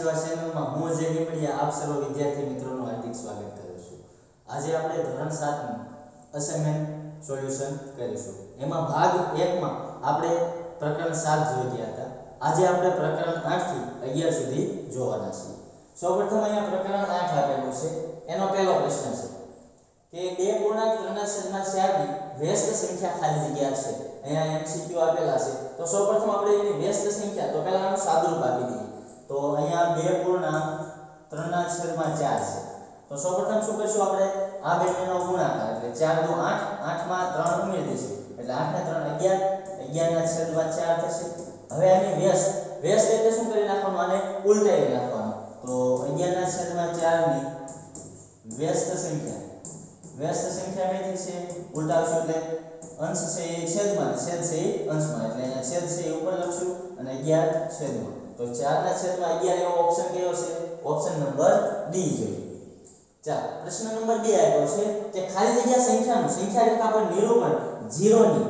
સેવા ચેનલમાં હું જે નીપડિયા આપ સર્વ વિદ્યાર્થી મિત્રોનું હાર્દિક સ્વાગત કરું છું. આજે આપણે ધોરણ 7 નું અસાઇનમેન્ટ સોલ્યુશન કરીશું. એમાં ભાગ 1 માં આપણે પ્રકરણ 7 જોઈ ગયા હતા. આજે આપણે પ્રકરણ 8 થી 11 સુધી જોવાના છીએ. સૌપ્રથમ અહીંયા પ્રકરણ 8 આપેલું છે. એનો પહેલો પ્રશ્ન છે કે બે પૂર્ણાંક ત્રણના છેદમાં વ્યસ્ત સંખ્યા ખાલી જગ્યા છે. અહીંયા એમસીક્યુ આપેલા છે. તો સૌપ્રથમ આપણે એની વ્યસ્ત સંખ્યા, તો પહેલા આનું સાદુરૂપ આપી દઈએ. તો અહીંયા બે પૂર્ણાંક ત્રણના છેદમાં ચાર છે. તો સૌપ્રથમ શું કરશું આપણે? આ બંનેનો ગુણાકાર, એટલે ચાર દુ આઠ, આઠમાં ત્રણ ઉમેરી દઈશું. એટલે આઠ ને ત્રણ અગિયાર, અગિયારના છેદમાં ચાર થશે. હવે આની વ્યસ્ત વ્યસ્ત એટલે શું કરી નાખવાનું? આને ઉલટાવી નાખવાનું. તો અગિયારના છેદમાં ચારની વ્યસ્ત સંખ્યા. વ્યસ્ત સંખ્યા કઈ થશે ઉલટાવશું એટલે અંશ છે એ છેદમાં, છેદ છે એ અંશમાં. એટલે અહીંયા છેદ છે એ ઉપર લખશું અને 11 છેદમાં. તો 4 ના છેદમાં 11 એવો ઓપ્શન કયો છે ઓપ્શન નંબર ડી જોઈએ ચાલો પ્રશ્ન નંબર 2 આપ્યો છે કે ખાલી જગ્યા સંખ્યાનું સંખ્યા રેખા પર નિરૂપણ 0 ની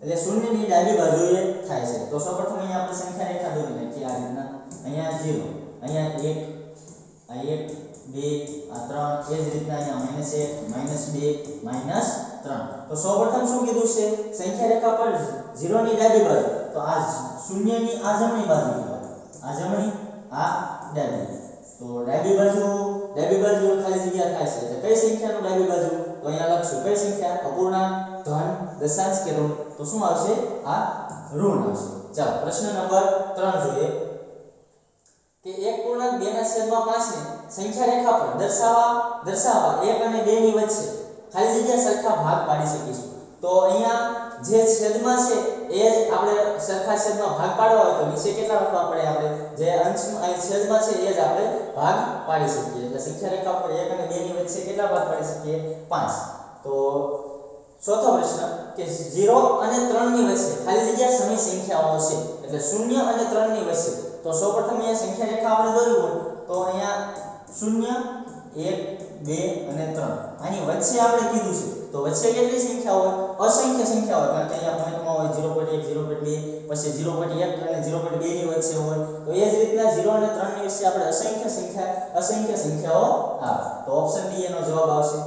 એટલે શૂન્યની ડાબી બાજુએ થાય છે તો સૌપ્રથમ અહીંયા આપણે સંખ્યા રેખા દોરી નાખીએ આ રીતના અહીંયા 0 અહીંયા 1 આ 1 2 આ 3 એ જ રીતના અહીંયા માઈનસ 1 માઈનસ 2 માઈનસ 3 તો સૌપ્રથમ શું કીધું છે સંખ્યા રેખા પર 0 ની ડાબી બાજુ તો આ શૂન્યની આ જમણી બાજુ કહેવાય આ જમણી આ ડાબી તો ડાબી બાજુ ડાબી બાજુ ખાલી જગ્યા થાય છે એટલે કઈ સંખ્યાનું ડાબી બાજુ તો અહીંયા લખશું કઈ સંખ્યા અપૂર્ણાંક ધન દશાંશ કે ઋણ તો શું આવશે આ ઋણ આવશે ચાલો પ્રશ્ન નંબર 3 જોઈએ કે એક પૂર્ણાંક 2 ના છેદમાં 5 ને સંખ્યા રેખા પર દર્શાવવા દર્શાવવા 1 અને 2 ની વચ્ચે ખાલી જગ્યા સરખા ભાગ પાડી શકીશું તો અહીંયા જે છેદમાં છે, એ જ આપણે સરખા છેદમાં ભાગ પાડવા હોય તો નીચે કેટલા લખવા પડે આપણે? જે અંશમાં અહીં છેદમાં છે, એ જ આપણે ભાગ પાડી શકીએ. એટલે સંખ્યા રેખા ઉપર 1 અને 2 ની વચ્ચે કેટલા ભાગ પાડી શકીએ? 5 તો ચોથો પ્રશ્ન કે 0 અને 3 ની વચ્ચે ખાલી જગ્યા સમી સંખ્યાઓ છે, એટલે 0 અને 3 ની વચ્ચે. તો સૌપ્રથમ અહીંયા સંખ્યા રેખા આપણે દોરવી તો અહીંયા 0 1 2 અને ત્રણ. આની વચ્ચે આપણે કીધું છે. તો વચ્ચે કેટલી સંખ્યા હોય? અસંખ્ય સંખ્યા હોય. કારણ કે અહીંયા પોઈન્ટમાં હોય 0.1 0.2 પછી 0.1 અને 0.2 ની વચ્ચે હોય. તો એ જ રીતના ઝીરો અને 3 ની વચ્ચે આપણે અસંખ્ય સંખ્યા, અસંખ્ય સંખ્યાઓ આવે. તો ઓપ્શન ડી એનો જવાબ આવશે.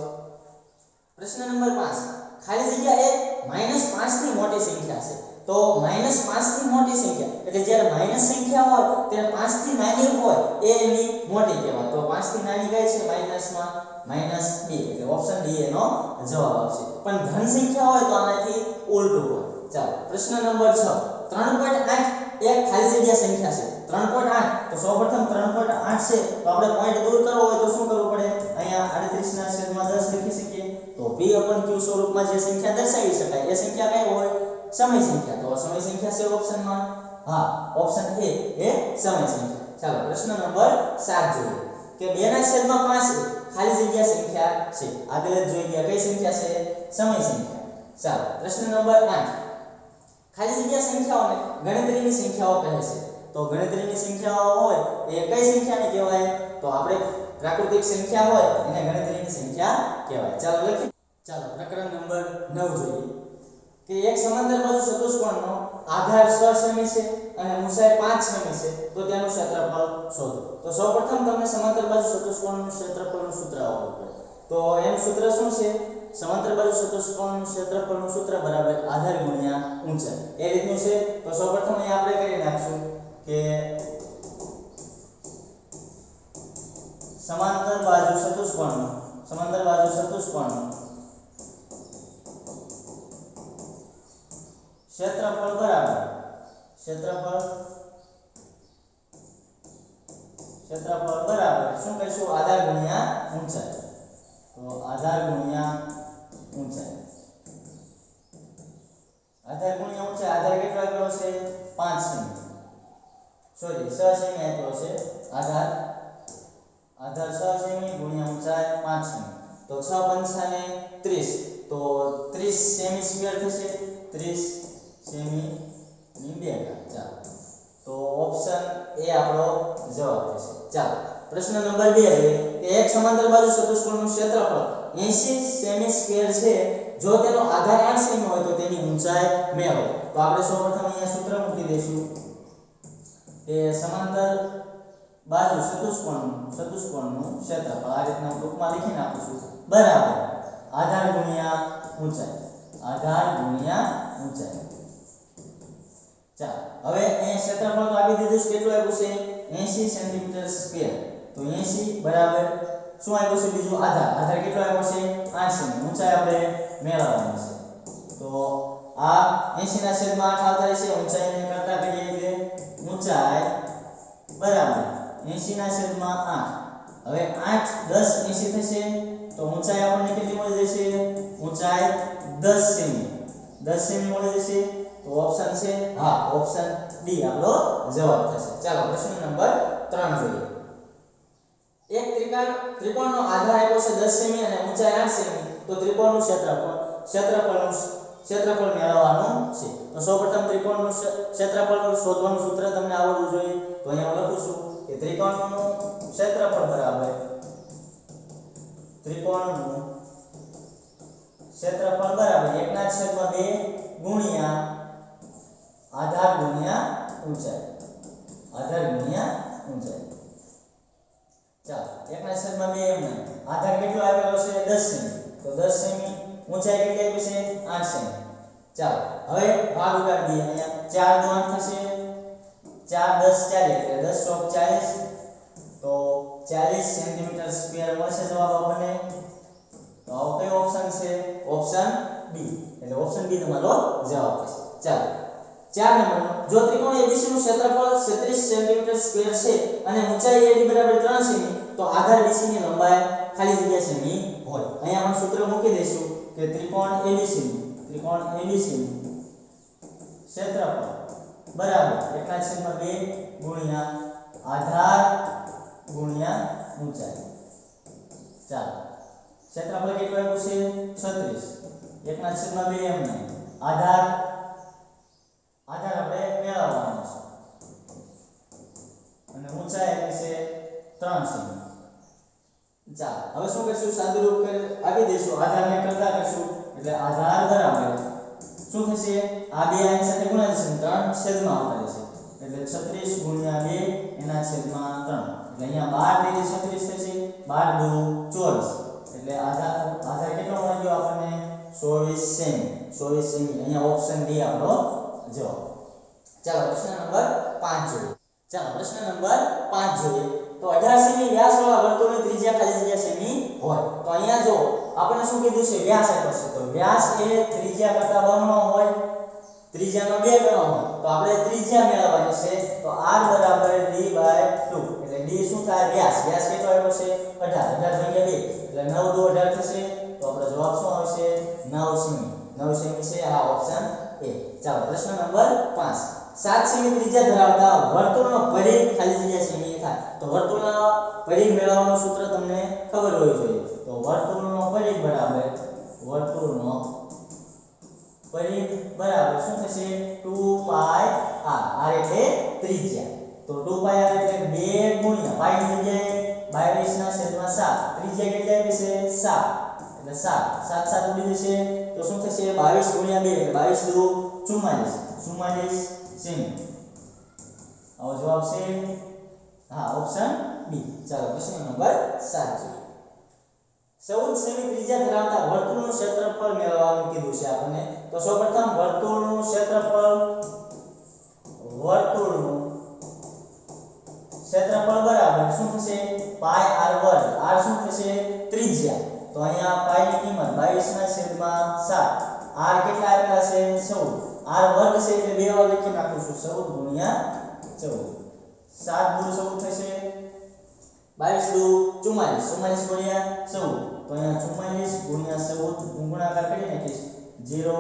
પ્રશ્ન નંબર પાંચ. ખાલી જગ્યા એ -5 પાંચની મોટી સંખ્યા છે. તો -5 થી મોટી સંખ્યા. એટલે જ્યારે માઇનસ સંખ્યા હોય, ત્યારે 5 થી નાની હોય, એ એની મોટી કહેવાય. તો 5 થી નાની કઈ છે? માઈનસમાં માઇનસ 2 એટલે ઓપ્શન ડી એનો જવાબ આવશે. પણ ધન સંખ્યા હોય તો આનાથી ઉલટું હોય. ચાલો, પ્રશ્ન નંબર 6 3.8 એક ખાલી જગ્યા સંખ્યા છે. 3.8 તો સૌપ્રથમ 3.8 છે. તો આપણે પોઈન્ટ દૂર કરવો હોય તો શું કરવું પડે? અહીંયા 38 ના છેદમાં 10 લખી શકીએ. તો p q સ્વરૂપમાં જે સંખ્યા દર્શાવી શકાય, એ સંખ્યા કઈ હોય? સમય સંખ્યા તો સમય સંખ્યા છે ઓપ્શનમાં હા ઓપ્શન એ એ સમય સંખ્યા ચાલો પ્રશ્ન નંબર 7 જોઈએ કે 2 ના છેદમાં 5 ખાલી જગ્યા સંખ્યા છે આગળ જ જોઈ ગયા કઈ સંખ્યા છે સમય સંખ્યા ચાલો પ્રશ્ન નંબર 8 ખાલી જગ્યા સંખ્યાઓને ગણતરીની સંખ્યાઓ કહે છે તો ગણતરીની સંખ્યાઓ હોય એ કઈ સંખ્યાને કહેવાય તો આપણે પ્રાકૃતિક સંખ્યા હોય એને ગણતરીની સંખ્યા કહેવાય ચાલો લખી ચાલો પ્રકરણ નંબર 9 જોઈએ કે એક સમાંતર બાજુ ચતુષ્કોણનો આધાર 6 સેમી છે અને ઊંચાઈ 5 સેમી છે તો તેનું ક્ષેત્રફળ શોધો તો સૌપ્રથમ તમને સમાંતર બાજુ ચતુષ્કોણનું ક્ષેત્રફળનું સૂત્ર આવડવું પડે તો એનું સૂત્ર શું છે સમાંતર બાજુ ચતુષ્કોણનું ક્ષેત્રફળનું સૂત્ર બરાબર આધાર ગુણ્યા ઊંચાઈ એ રીતનું છે તો સૌપ્રથમ અહીં આપણે કરી નાખશું કે સમાંતર બાજુ ચતુષ્કોણનું સમાંતર બાજુ ચતુષ્કોણનું ક્ષેત્રફળ બરાબર ક્ષેત્રફળ ક્ષેત્રફળ બરાબર શું કહીશું આધાર ગુણ્યા ઊંચાઈ તો આધાર ગુણ્યા ઊંચાઈ આધાર ગુણ્યા ઊંચાઈ આધાર કેટલો આપ્યો છે 5 સેમી સોરી 6 સેમી આપ્યો છે આધાર આધાર 6 સેમી ગુણ્યા ઊંચાઈ 5 સેમી તો 6 પંચાને 30 તો 30 સેમી સ્ક્વેર થશે 30 સેમી ની બે ચાલો. તો ઓપ્શન એ આપણો જવાબ થશે ચાલો. પ્રશ્ન નંબર 2 છે કે એક સમાંતર બાજુ ચતુષ્કોણનું ક્ષેત્રફળ 80 સેમી સ્ક્વેર છે. જો તેનો આધાર 8 સેમી હોય તો તેની ઊંચાઈ મેળવો. તો આપણે સૌપ્રથમ અહીંયા સૂત્ર મૂકી દઈશું. કે સમાંતર બાજુ ચતુષ્કોણનું ચતુષ્કોણનું ક્ષેત્રફળ આ રીતના ટૂંકમાં લખી નાખું છું. બરાબર. આધાર ગુણ્યા ઊંચાઈ. આધાર ગુણ્યા ઊંચાઈ. ચાલો હવે અહીંયા ક્ષેત્રફળ તો આપી દીધું છે કેટલું આપ્યું છે 80 સેન્ટીમીટર સ્ક્વેર તો 80 બરાબર શું આપ્યું છે બીજું આધાર આધાર કેટલો આપ્યો છે 8 સેમી ઊંચાઈ આપણે મેળવવાની છે તો આ 80 ના છેદમાં 8 આવતા રહેશે ઊંચાઈને કરતા કરીએ એટલે ઊંચાઈ બરાબર 80 ના છેદમાં 8 હવે 8 10 80 થશે તો ઊંચાઈ આપણને કેટલી મળી જશે ઊંચાઈ 10 સેમી 10 સેમી મળી જશે તો ઓપ્શન છે, હા ઓપ્શન ડી આપણો જવાબ થશે. ચાલો, પ્રશ્ન નંબર 3 જોઈએ. એક ત્રિકોણ, ત્રિકોણનો આધાર આપ્યો છે 10 સેમી અને ઊંચાઈ 8 સેમી. તો ત્રિકોણનું ક્ષેત્રફળ, ક્ષેત્રફળનું ક્ષેત્રફળ મેળવવાનું છે. તો સૌપ્રથમ ત્રિકોણનું ક્ષે- ક્ષેત્રફળ શોધવાનું સૂત્ર તમને આવડવું જોઈએ. તો અહીંયા હું લખું છું કે ત્રિકોણનું ક્ષેત્રફળ બરાબર ત્રિકોણનું ક્ષેત્રફળ બરાબર 1 ના છેદમાં 2 ગુણ્યા આધાર ગુણ્યા ઊંચાઈ આધાર ગુણ્યા ઊંચાઈ ચાલો એકના છેદમાં બે એમ નહીં આધાર કેટલો આપેલો છે 10 સેમી તો 10 સેમી ઊંચાઈ કેટલી આપી છે 8 સેમી ચાલો હવે ભાગ ઉડાડી દઈએ અહીંયા 4 દો 8 થશે 4 10 40 એટલે 10 ચોક 40 તો 40 સેન્ટીમીટર સ્ક્વેર મળશે જવાબ આપણને તો આવો કયો ઓપ્શન છે ઓપ્શન બી એટલે ઓપ્શન બી તમારો જવાબ થશે ચાલો ચાર નંબરનો. જો ત્રિકોણ ABC નું ક્ષેત્રફળ 36 સેન્ટીમીટર સ્ક્વેર છે અને ઊંચાઈ AD બરાબર 3 સેમી, તો આધાર BC ની લંબાઈ ખાલી જગ્યા સેમી હોય. અહીંયા આપણે સૂત્ર મૂકી દઈશું કે ત્રિકોણ ABC નું ત્રિકોણ ABC નું ક્ષેત્રફળ. બરાબર. 1/2 ગુણ્યા આધાર ગુણ્યા ઊંચાઈ. ચાલો. ક્ષેત્રફળ કેટલું આવ્યું છે? 36 એકના છેદમાં બે એમ નહીં. આધાર આધાર આપણે મેળવવાનો છે અને ઊંચાઈ આપી છે 3 સેમી ચાલો, હવે શું કરશું? સાદુરૂપ આપી દઈશું. આધારને કરતા કરશું. એટલે આધાર બરાબર શું થશે? આ બે આની સાથે છે 3 છેદમાં આવતા રહેશે એટલે 36 ગુણ્યા 2 એના છેદમાં 3 એટલે અહીંયા 12 ને 36 થશે. 12 દુ 24 એટલે આધાર આધાર કેટલો મળી ગયો આપણને? 24 સેમી. 24 સેમી. અહીંયા ઓપ્શન ડી આપણો જવાબ. ચાલો, પ્રશ્ન નંબર 5 જોઈએ. ચાલો, પ્રશ્ન નંબર 5 જોઈએ. તો 18 સેમી વ્યાસવાળા વર્તુળની ત્રિજ્યા ખાલી જગ્યા સેમી હોય. તો અહીંયા જો આપણે શું કીધું છે? વ્યાસ આપ્યો છે. તો વ્યાસ એ ત્રિજ્યા કરતા બમણો હોય. ત્રિજ્યાનો બે ગણો હોય. તો આપણે ત્રિજ્યા મેળવવાની છે. તો r બરાબર d 2 એટલે d શું થાય? વ્યાસ. વ્યાસ કેટલો આવ્યો છે? 18 18 ભાગ્યા 2 એટલે 9 2 18 થશે. તો આપણો જવાબ શું આવશે? 9 સેમી. 9 સેમી છે આ ઓપ્શન એ ચાલો, પ્રશ્ન નંબર 5 7 સેમી ત્રિજ્યા ધરાવતા વર્તુળનો પરિઘ ખાલી જગ્યા સેમી થાય. તો વર્તુળનો પરિઘ મેળવવાનું સૂત્ર તમને ખબર હોવી જોઈએ. તો વર્તુળનો પરિઘ બરાબર, વર્તુળનો પરિઘ બરાબર શું થશે? 2 પાઈ r r એટલે ત્રિજ્યા. તો 2 પાઈ r એટલે 2 ગુણ્યા પાઈ ની જગ્યાએ 22 ના છેદમાં 7 ત્રિજ્યા કેટલી આપી છે? 7 એટલે 7 7 7 ઉડી જશે. તો શું થશે? 22 ગુણ્યા 2 એટલે 22 2 44 44 સેમી આવો જવાબ છે હા ઓપ્શન બી ચાલો પ્રશ્ન નંબર 7 જોઈએ ચૌદ સેમી ત્રિજ્યા ધરાવતા વર્તુળનું ક્ષેત્રફળ મેળવવાનું કીધું છે આપણને તો સૌપ્રથમ વર્તુળનું ક્ષેત્રફળ વર્તુળનું ક્ષેત્રફળ બરાબર શું થશે પાઈ r વર્ગ r શું થશે ત્રિજ્યા તો અહીંયા પાઈ ની કિંમત 22 ના છેદમાં 7 r કેટલા આપેલા છે 14 r વર્ગ છે એટલે બે વાર લખી નાખું છું 14 ગુણ્યા 14 7 દુ 14 થશે 22 દુ 44 44 ગુણ્યા 14 તો અહીંયા 44 ગુણ્યા 14 હું ગુણાકાર કરી નાખીશ 0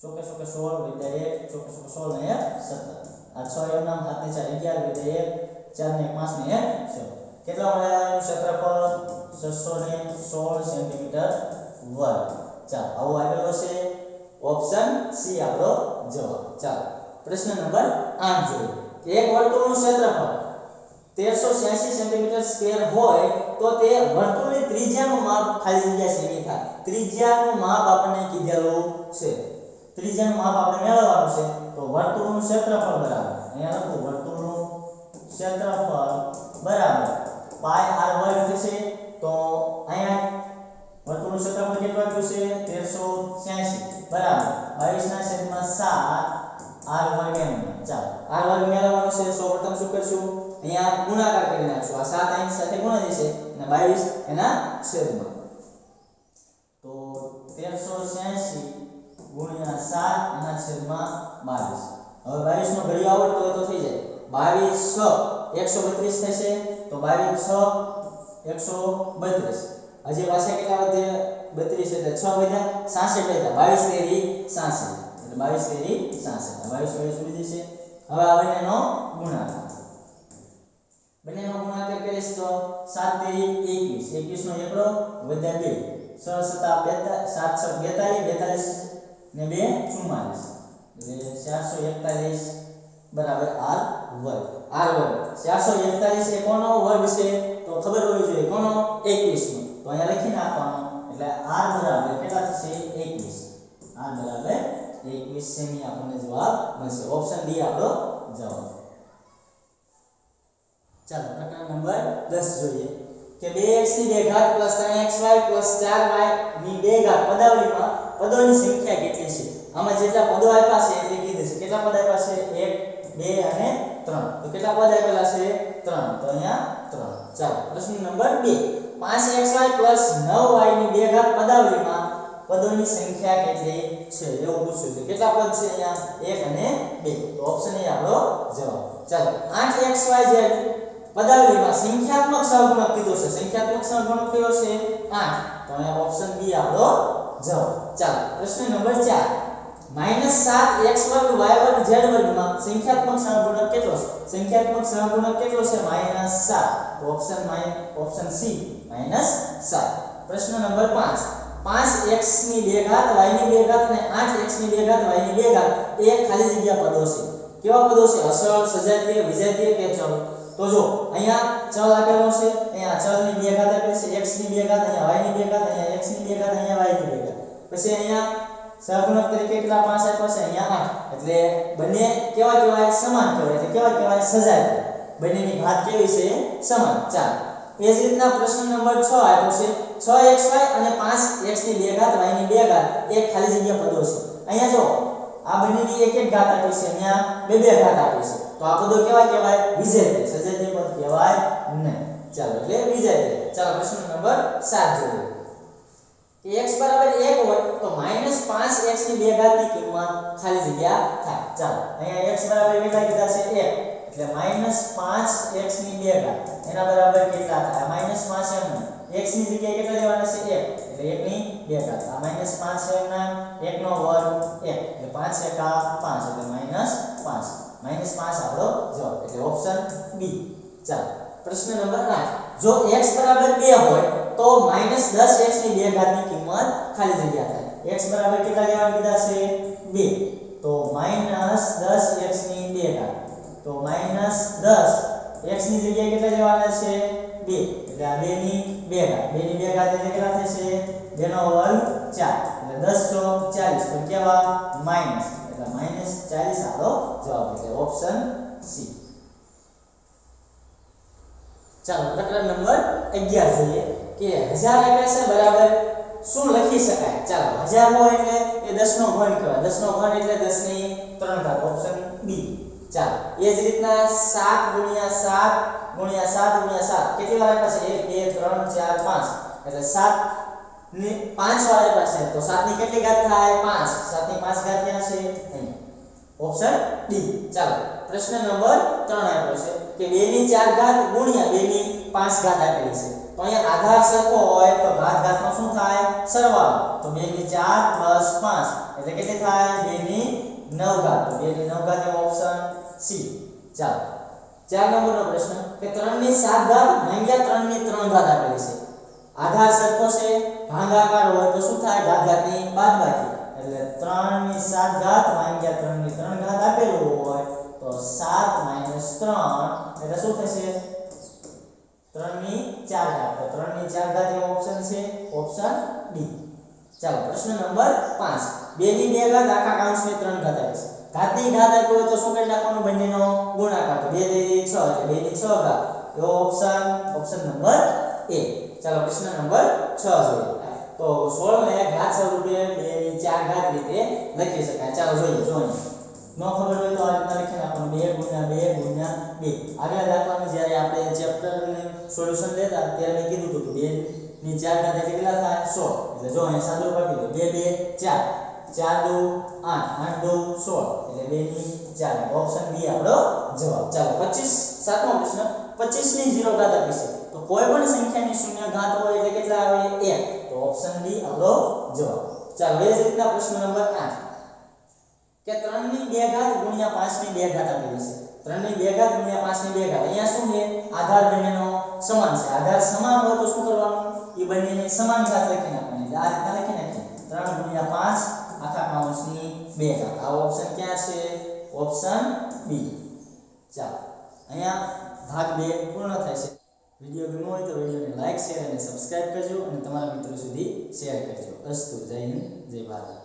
ચોકે ચોકે 16 વિદ્યા 1 ચોકે ચોકે 16 ને 1 17 આ 6 એમ નામ 7 ને 4 11 વિદ્યા 1 4 ને 5 ને 1 6 કેટલા મળ્યા ક્ષેત્રફળ 616 સેન્ટીમીટર વર્ગ ચાલો આવો આગળ છે ઓપ્શન સી આપણો જવાબ ચાલો પ્રશ્ન નંબર 8 જોઈએ કે એક વર્તુળનું ક્ષેત્રફળ 1386 સેન્ટીમીટર સ્ક્વેર હોય તો તે વર્તુળની ત્રિજ્યાનું માપ ખાલી જગ્યા સેમી થાય ત્રિજ્યાનું માપ આપણને કીધેલું છે ત્રિજ્યાનું માપ આપણે મેળવવાનું છે તો વર્તુળનું ક્ષેત્રફળ બરાબર અહીંયા લખું વર્તુળનું ક્ષેત્રફળ બરાબર પાય આર વર્ગ થશે તો અહીંયા વર્તુળનું ક્ષેત્રફળ કેટલું આપ્યું છે? 1386 બરાબર. 22 ના છેદમાં 7 r વર્ગ એમ. ચાલો. આર વર્ગ મેળવવાનો છે સૌપ્રથમ શું કરશું? અહીંયા ગુણાકાર કરી નાખશું. આ 7 અહીં સાથે ગુણા જશે. અને 22 એના છેદમાં. તો 1386 ગુણ્યા 7 એના છેદમાં 22 હવે 22 નો ઘડિયો આવડતો હોય તો થઈ જાય. 22 6 132 થશે તો 22 6 132 હજી પાછા કેટલા વધ્યા બત્રીસ એટલે છ વધ્યા 66 વધ્યા 22 તેરી 66 એટલે 22 તેરી 66 22 22 ઉડી જશે હવે આ બંનેનો ગુણાકાર. બંનેનો ગુણાકાર કરીશ તો સાત તેરી 21 21 નો એકડો વધ્યા 2 6 સતા 42 7 42 42 ને 2 44 એટલે 441 બરાબર આર વર્ગ. આર વર્ગ. 441 એ કોનો વર્ગ છે? તો ખબર હોવી જોઈએ કોનો? 21 નો તો અહીંયા લખી નાખવાનો એટલે r બરાબર કેટલા થશે 21 r બરાબર 21 સેમી આપણને જવાબ મળશે ઓપ્શન ડી આપણો જવાબ ચાલો પ્રકરણ નંબર 10 જોઈએ કે 2x ની બે ઘાત 3xy 4y ની બે ઘાત પદાવલીમાં પદોની સંખ્યા કેટલી છે આમાં જેટલા પદો આપ્યા છે એ કીધું છે કેટલા પદ આપ્યા છે 1 2 અને 3 તો કેટલા પદ આપેલા છે 3 તો અહીંયા 3 ચાલો પ્રશ્ન નંબર 2 5xy 9y ની બે ઘાત પદાવલીમાં પદોની સંખ્યા કેટલી છે, એવું પૂછ્યું છે કેટલા પદ છે અહીંયા? 1 અને 2 તો ઓપ્શન એ આપણો જવાબ. ચાલો 8xy જે પદાવલીમાં સંખ્યાત્મક સહગુણક કીધો છે. સંખ્યાત્મક સહગુણક કયો છે? 8 તો અહીંયા ઓપ્શન બી આપણો જવાબ. ચાલો, પ્રશ્ન નંબર 4 માઈનસ સાત એક્સ વર્ગ વાય વર્ગ ઝેડ વર્ગમાં સંખ્યાત્મક સહગુણક કેટલો છે સંખ્યાત્મક સહગુણક કેટલો છે માઈનસ સાત તો option mine option C minus સાત પ્રશ્ન નંબર 5 5 x ની બે ઘાત y ની બે ઘાત અને 8 x ની બે ઘાત y ની બે ઘાત એ ખાલી જગ્યા પદો છે કેવા પદો છે અસળ સજાતીય વિજાતીય કે ચલ તો જો અહીંયા ચલ આપેલો છે અહીંયા ચલ ની બે ઘાત આપેલી છે x ની બે ઘાત અહીંયા y ની બે ઘાત અહીંયા x ની બે ઘાત અહીંયા y ની બે ઘાત પછી અહીંયા સહગુણક તરીકે કેટલા પાંચ આપ્યા છે? અહીંયા આઠ એટલે બંને કેવા કહેવાય? સમાન કહેવાય. એટલે કેવા કહેવાય? સજાય બંનેની ઘાત કેવી છે? સમાન. ચાલ. એ જ રીતના પ્રશ્ન નંબર 6 આપ્યો છે. 6xy અને 5x ની બે ઘાત y ની બે ઘાત. એક ખાલી જગ્યા પદો છે. અહીંયા જો આ બંનેની એક એક ઘાત આપી છે. અહીંયા બે બે ઘાત આપી છે. તો આ પદો કેવા કહેવાય? વિજેય સજાતીય પદ કહેવાય નહીં. ચાલો, એટલે વિજેય ચાલો, પ્રશ્ન નંબર 7 જોઈએ. x બરાબર 1 હોય તો -5x ની બે ઘાતની કિંમત ખાલી જગ્યા થાય ચાલો અહીંયા x બરાબર કેટલા કીધા છે 1 એટલે -5x ની બે ઘાત એના બરાબર કેટલા થાય -5 એમ x ની જગ્યાએ કેટલા લેવાના છે 1 એટલે 1 ની બે ઘાત આ -5 એમ ના 1 નો વર્ગ 1 એટલે 5 એકા 5 એટલે -5 -5 આપણો જવાબ એટલે ઓપ્શન બી ચાલો પ્રશ્ન નંબર 8 જો x બરાબર 2 હોય તો -10x ની બે ઘાતની કિંમત ખાલી જગ્યા થાય x બરાબર કેટલા લેવાના કીધા છે 2 તો -10x ની બે ઘાત તો -10 x ની જગ્યાએ કેટલા લેવાના છે 2 એટલે આ 2 ની બે ઘાત 2 ની બે ઘાત એટલે કેટલા થશે 2 નો વર્ગ 4 એટલે 10 તો 40 તો કેવા માઈનસ એટલે માઈનસ 40 આપણો જવાબ એટલે ઓપ્શન સી ચાલો પ્રકરણ નંબર 11 જોઈએ કે 1000 એટલે છે બરાબર શું લખી શકાય ચાલો 1000 હોય એટલે એ 10 નો ઘન કહેવાય 10 નો ઘન એટલે 10 ની 3 ઘાત ઓપ્શન બી ચાલો એ જ રીતના 7 ગુણ્યા 7 ગુણ્યા 7 ગુણ્યા 7 કેટલી વાર આપ્યા છે 1 2 3 4 5 એટલે 7 ની 5 વાર આપ્યા છે તો 7 ની કેટલી ઘાત થાય 5 7 ની 5 ઘાત ક્યાં છે અહીં ઓપ્શન ડી ચાલો પ્રશ્ન નંબર 3 આપ્યો છે કે 2 ની 4 ઘાત ગુણ્યા 2 ની 5 ઘાત આપેલી છે તો અહીંયા આધાર સરખો હોય તો ઘાત ઘાતનો શું થાય સરવાળો તો 2 ની 4 પ્લસ 5 એટલે કેટલી થાય 2 ની 9 ઘાત તો 2 ની 9 ઘાત એ ઓપ્શન સી ચાલો ચાર નંબરનો પ્રશ્ન કે 3 ની 7 ઘાત ભાગ્યા 3 ની 3 ઘાત આપેલી છે આધાર સરખો છે ભાગાકાર હોય તો શું થાય ઘાત ઘાતની બાદબાકી એટલે 3 ની 7 ઘાત ભાગ્યા 3 ની 3 ઘાત આપેલું હોય, તો 7 3 એટલે શું થશે? 3 ની 4 ઘાત. તો 3 ની 4 ઘાત એવો ઓપ્શન છે ઓપ્શન ડી ચાલો, પ્રશ્ન નંબર 5 2 ની 2 ઘાત આખા કાઉન્સની 3 ઘાત આવે છે. ઘાતની ઘાત આપી હોય તો શું કરી નાખવાનું? બંનેનો ગુણાકાર તો બે દે છ, એટલે બે ની છ ઘાત. એવો ઓપ્શન ઓપ્શન નંબર એ ચાલો, પ્રશ્ન નંબર છ જોઈએ. તો 16 ને ઘાત સ્વરૂપે બે ની ચાર ઘાત રીતે લખી શકાય ચાલો જોઈએ જોઈએ ન ખબર હોય તો આ રીતના લખી નાખવાનું બે ગુણ્યા બે ગુણ્યા બે આગલા દાખલામાં જ્યારે આપણે ચેપ્ટરનું સોલ્યુશન લેતા ત્યારે મેં કીધું હતું કે બે ની ચાર ઘાત એટલે કેટલા થાય 100 એટલે જો અહીંયા સાદું કરી દો બે બે ચાર ચાર દુ આઠ આઠ દુ સોળ એટલે બે ની ચાર ઓપ્શન બી આપણો જવાબ ચાલો પચીસ સાતમો પ્રશ્ન પચીસ ની ઝીરો ઘાત આપી છે તો કોઈ પણ સંખ્યાની શૂન્ય ઘાત હોય એટલે કેટલા આવે એક તો ઓપ્શન બી આપણો જવાબ. ચાલો એ જ રીતના પ્રશ્ન નંબર 8 કે 3 ની 2 ઘાત ગુણ્યા 5 ની 2 ઘાત આપેલી છે. 3 ની 2 ઘાત ગુણ્યા 5 ની 2 ઘાત. અહીંયા શું છે? આધાર બંનેનો સમાન છે. આધાર સમાન હોય તો શું કરવાનું? એ બંનેની સમાન ઘાત લખી નાખવાની આ રીતના લખી નાખીએ 3 ગુણ્યા 5 આખા કૌંસની 2 ઘાત. આ ઓપ્શન ક્યાં છે? ઓપ્શન બી ચાલો. અહીંયા ભાગ 2 પૂર્ણ થાય છે. વિડિયો ગમ્યો હોય તો વિડીયોને લાઇક શેર અને સબસ્ક્રાઇબ કરજો અને તમારા મિત્રો સુધી શેર કરજો. અસ્તુ, જય હિન્દ, જય ભારત.